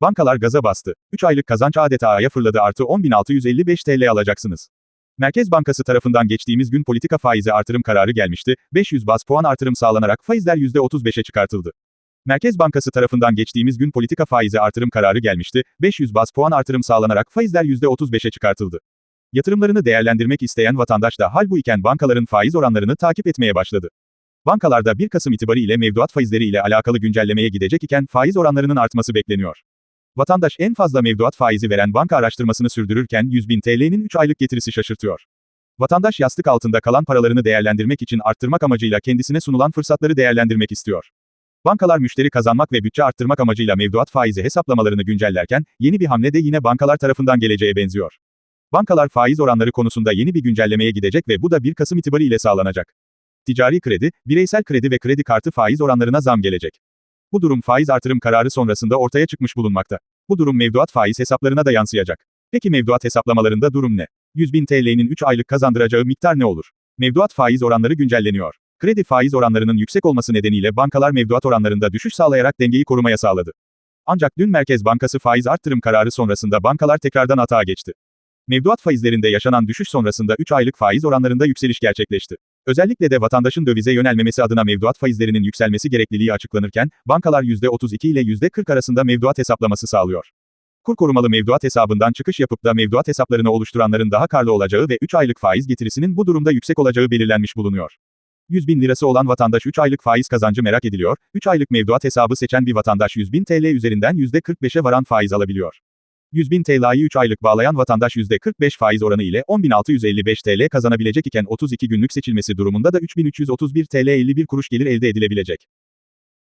Bankalar gaza bastı. 3 aylık kazanç adeta aya fırladı artı 10.655 TL alacaksınız. Merkez Bankası tarafından geçtiğimiz gün politika faizi artırım kararı gelmişti. 500 bas puan artırım sağlanarak faizler %35'e çıkartıldı. Merkez Bankası tarafından geçtiğimiz gün politika faizi artırım kararı gelmişti. 500 bas puan artırım sağlanarak faizler %35'e çıkartıldı. Yatırımlarını değerlendirmek isteyen vatandaş da hal bu iken bankaların faiz oranlarını takip etmeye başladı. Bankalarda 1 Kasım itibariyle mevduat faizleri ile alakalı güncellemeye gidecek iken faiz oranlarının artması bekleniyor. Vatandaş en fazla mevduat faizi veren banka araştırmasını sürdürürken 100 bin TL'nin 3 aylık getirisi şaşırtıyor. Vatandaş yastık altında kalan paralarını değerlendirmek için arttırmak amacıyla kendisine sunulan fırsatları değerlendirmek istiyor. Bankalar müşteri kazanmak ve bütçe arttırmak amacıyla mevduat faizi hesaplamalarını güncellerken, yeni bir hamle de yine bankalar tarafından geleceğe benziyor. Bankalar faiz oranları konusunda yeni bir güncellemeye gidecek ve bu da 1 Kasım itibariyle sağlanacak. Ticari kredi, bireysel kredi ve kredi kartı faiz oranlarına zam gelecek. Bu durum faiz artırım kararı sonrasında ortaya çıkmış bulunmakta. Bu durum mevduat faiz hesaplarına da yansıyacak. Peki mevduat hesaplamalarında durum ne? 100 bin TL'nin 3 aylık kazandıracağı miktar ne olur? Mevduat faiz oranları güncelleniyor. Kredi faiz oranlarının yüksek olması nedeniyle bankalar mevduat oranlarında düşüş sağlayarak dengeyi korumaya sağladı. Ancak dün Merkez Bankası faiz arttırım kararı sonrasında bankalar tekrardan atağa geçti. Mevduat faizlerinde yaşanan düşüş sonrasında 3 aylık faiz oranlarında yükseliş gerçekleşti. Özellikle de vatandaşın dövize yönelmemesi adına mevduat faizlerinin yükselmesi gerekliliği açıklanırken, bankalar %32 ile %40 arasında mevduat hesaplaması sağlıyor. Kur korumalı mevduat hesabından çıkış yapıp da mevduat hesaplarını oluşturanların daha karlı olacağı ve 3 aylık faiz getirisinin bu durumda yüksek olacağı belirlenmiş bulunuyor. 100 bin lirası olan vatandaş 3 aylık faiz kazancı merak ediliyor, 3 aylık mevduat hesabı seçen bir vatandaş 100 bin TL üzerinden %45'e varan faiz alabiliyor. 100 bin TL'yi 3 aylık bağlayan vatandaş %45 faiz oranı ile 10.655 TL kazanabilecek iken 32 günlük seçilmesi durumunda da 3331 TL 51 kuruş gelir elde edilebilecek.